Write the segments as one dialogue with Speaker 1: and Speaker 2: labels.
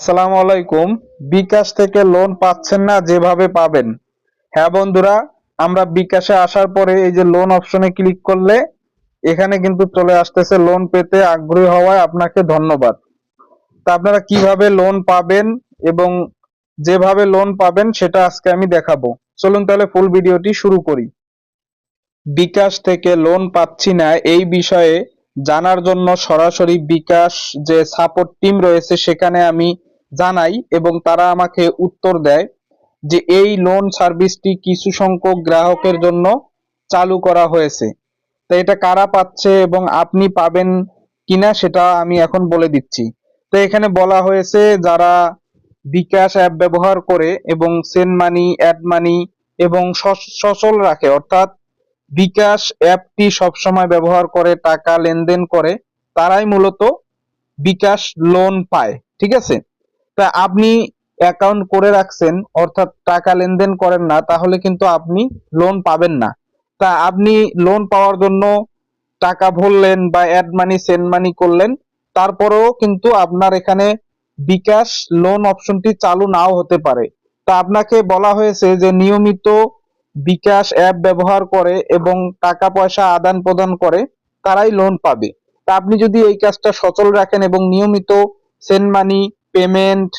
Speaker 1: আসসালামু আলাইকুম। বিকাশ থেকে লোন পাচ্ছেন না, যেভাবে পাবেন। হ্যাঁ বন্ধুরা, আমরা বিকাশে আসার পরে এই যে লোন অপশনে ক্লিক করলে, এখানে কিন্তু চলে আসতেছে লোন পেতে আগ্রহী হওয়ায় আপনাকে ধন্যবাদ। তা আপনারা কীভাবে লোন পাবেন এবং যেভাবে লোন পাবেন সেটা আজকে আমি দেখাবো। চলুন তাহলে ফুল ভিডিওটি শুরু করি। বিকাশ থেকে লোন পাচ্ছি না, এই বিষয়ে জানার জন্য সরাসরি বিকাশ যে সাপোর্ট টিম রয়েছে, সেখানে আমি জানাই এবং তারা আমাকে উত্তর দেয় যে এই লোন সার্ভিসটি কিছু সংখ্যক গ্রাহকের জন্য চালু করা হয়েছে। তো এটা কারা পাচ্ছে এবং আপনি পাবেন কিনা সেটা আমি এখন বলে দিচ্ছি। তো এখানে বলা হয়েছে যারা বিকাশ অ্যাপ ব্যবহার করে এবং সেন্ড মানি অ্যাড মানি এবং সচ- সচল রাখে, অর্থাৎ বিকাশ অ্যাপটি সবসময় ব্যবহার করে, টাকা লেনদেন করে, তারাই মূলত বিকাশ লোন পায়, ঠিক আছে? তা আপনি অ্যাকাউন্ট করে রাখছেন, অর্থাৎ টাকা লেনদেন করেন না, তাহলে কিন্তু আপনি লোন পাবেন না। তা আপনি লোন পাওয়ার জন্য টাকা ভরলেন বা অ্যাড মানি সেন্ড মানি করলেন, তারপরেও কিন্তু আপনার এখানে বিকাশ লোন অপশনটি চালু নাও হতে পারে। তা আপনাকে বলা হয়েছে যে নিয়মিত বিকাশ অ্যাপ ব্যবহার করে এবং টাকা পয়সা আদান প্রদান করে তারাই লোন পাবে। তা আপনি যদি এই কাজটা সচল রাখেন এবং নিয়মিত send money payment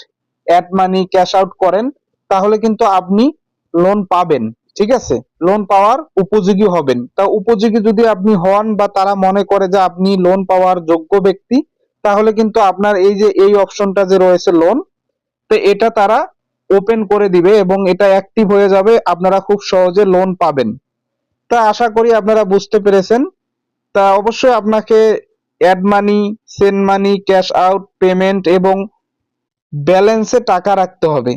Speaker 1: add money cash out করেন, তাহলে কিন্তু আপনি লোন পাবেন, ঠিক আছে? লোন পাওয়ার উপযোগী হবেন। তা উপযোগী যদি আপনি হন বা তারা মনে করে যে আপনি লোন পাওয়ার যোগ্য ব্যক্তি, তাহলে কিন্তু আপনার এই যে, এই অপশনটা যে রয়েছে লোন তো এটা তারা ওপেন করে দিবে এবং এটা অ্যাক্টিভ হয়ে যাবে, আপনারা খুব সহজে লোন পাবেন। তা আশা করি আপনারা বুঝতে পেরেছেন। তা অবশ্যই আপনাকে add money send money cash out payment এবং ব্যালেন্সে টাকা রাখতে হবে।